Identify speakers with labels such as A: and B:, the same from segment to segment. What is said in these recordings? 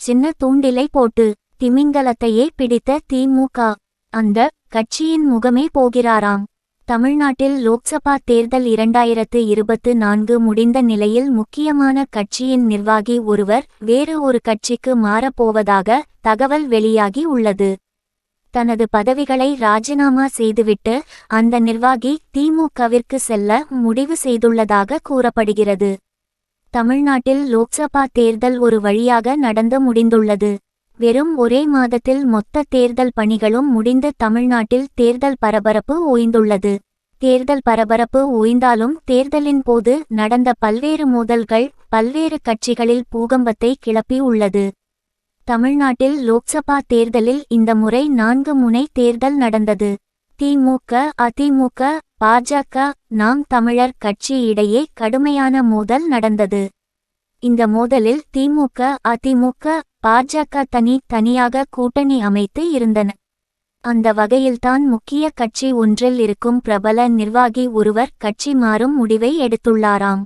A: சின்ன தூண்டிலை போட்டு திமிங்கலத்தையே பிடித்த திமுக அந்த கட்சியின் முகமே போகிறாராம். தமிழ்நாட்டில் லோக்சபா தேர்தல் இரண்டாயிரத்து இருபத்து நான்கு முடிந்த நிலையில் முக்கியமான கட்சியின் நிர்வாகி ஒருவர் வேறு ஒரு கட்சிக்கு மாறப்போவதாக தகவல் வெளியாகி உள்ளது. தனது பதவிகளை ராஜினாமா செய்துவிட்டு அந்த நிர்வாகி திமுகவிற்கு செல்ல முடிவு செய்துள்ளதாக கூறப்படுகிறது. தமிழ்நாட்டில் லோக்சபா தேர்தல் ஒரு வழியாக நடந்து முடிந்துள்ளது. வெறும் ஒரே மாதத்தில் மொத்த தேர்தல் பணிகளும் முடிந்து தமிழ்நாட்டில் தேர்தல் பரபரப்பு ஓய்ந்துள்ளது. தேர்தல் பரபரப்பு ஓய்ந்தாலும் தேர்தலின் போது நடந்த பல்வேறு மோதல்கள் பல்வேறு கட்சிகளில் பூகம்பத்தை கிளப்பி உள்ளது. தமிழ்நாட்டில் லோக்சபா தேர்தலில் இந்த முறை நான்கு முனை தேர்தல் நடந்தது. திமுக அதிமுக பாஜக நாம் தமிழர் கட்சி இடையே கடுமையான மோதல் நடந்தது. இந்த மோதலில் திமுக அதிமுக பாஜக தனி தனியாக கூட்டணி அமைத்து இருந்தன. அந்த வகையில்தான் முக்கிய கட்சி ஒன்றில் இருக்கும் பிரபல நிர்வாகி ஒருவர் கட்சி மாறும் முடிவை எடுத்துள்ளாராம்.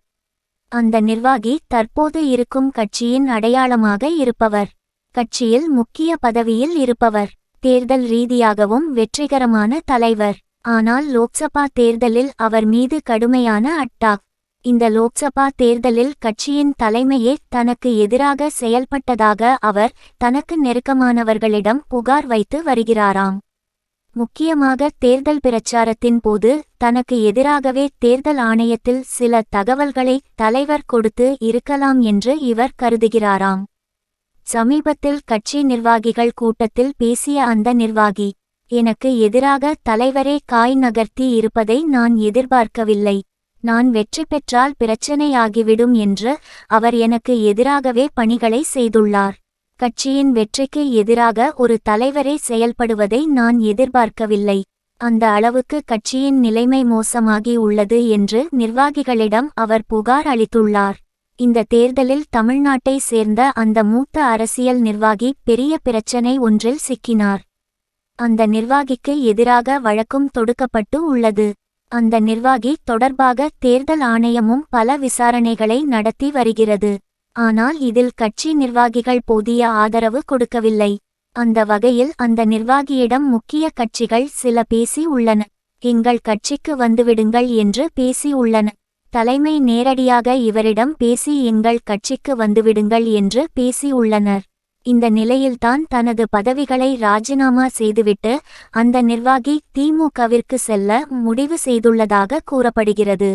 A: அந்த நிர்வாகி தற்போது இருக்கும் கட்சியின் அடையாளமாக இருப்பவர். கட்சியில் முக்கிய பதவியில் இருப்பவர். தேர்தல் ரீதியாகவும் வெற்றிகரமான தலைவர். ஆனால் லோக்சபா தேர்தலில் அவர் மீது கடுமையான அட்டாக். இந்த லோக்சபா தேர்தலில் கட்சியின் தலைமையே தனக்கு எதிராக செயல்பட்டதாக அவர் தனக்கு நெருக்கமானவர்களிடம் புகார் வைத்து வருகிறாராம். முக்கியமாக தேர்தல் பிரச்சாரத்தின் போது தனக்கு எதிராகவே தேர்தல் ஆணையத்தில் சில தகவல்களை தலைவர் கொடுத்து இருக்கலாம் என்று இவர் கருதுகிறாராம். சமீபத்தில் கட்சி நிர்வாகிகள் கூட்டத்தில் பேசிய அந்த நிர்வாகி எனக்கு எதிராக தலைவரே காய் நகர்த்தி இருப்பதை நான் எதிர்பார்க்கவில்லை. நான் வெற்றி பெற்றால் பிரச்சனையாகிவிடும் என்று அவர் எனக்கு எதிராகவே பணிகளை செய்துள்ளார். கட்சியின் வெற்றிக்கு எதிராக ஒரு தலைவரே செயல்படுவதை நான் எதிர்பார்க்கவில்லை. அந்த அளவுக்கு கட்சியின் நிலைமை மோசமாகி உள்ளது என்று நிர்வாகிகளிடம் அவர் புகார் அளித்துள்ளார். இந்த தேர்தலில் தமிழ்நாட்டை சேர்ந்த அந்த மூத்த அரசியல் நிர்வாகி பெரிய பிரச்சனை ஒன்றில் சிக்கினார். அந்த நிர்வாகிக்கு எதிராக வழக்கும் தொடுக்கப்பட்டு உள்ளது. அந்த நிர்வாகி தொடர்பாக தேர்தல் ஆணையமும் பல விசாரணைகளை நடத்தி வருகிறது. ஆனால் இதில் கட்சி நிர்வாகிகள் போதிய ஆதரவு கொடுக்கவில்லை. அந்த வகையில் அந்த நிர்வாகியிடம் முக்கிய கட்சிகள் சில பேசி உள்ளன. எங்கள் கட்சிக்கு வந்துவிடுங்கள் என்று பேசி உள்ளன. தலைமை நேரடியாக இவரிடம் பேசி எங்கள் கட்சிக்கு வந்துவிடுங்கள் என்று பேசியுள்ளனர் இந்த நிலையில்தான் தனது பதவிகளை ராஜினாமா செய்துவிட்டு அந்த நிர்வாகி திமுகவிற்கு செல்ல முடிவு செய்துள்ளதாக கூறப்படுகிறது.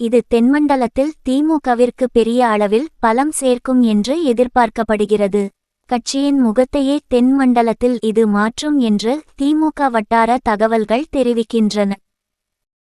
A: இது தென்மண்டலத்தில் திமுகவிற்கு பெரிய அளவில் பலம் சேர்க்கும் என்று எதிர்பார்க்கப்படுகிறது. கட்சியின் முகத்தையே தென் மண்டலத்தில் இது மாற்றும் என்று திமுக வட்டார தகவல்கள் தெரிவிக்கின்றன.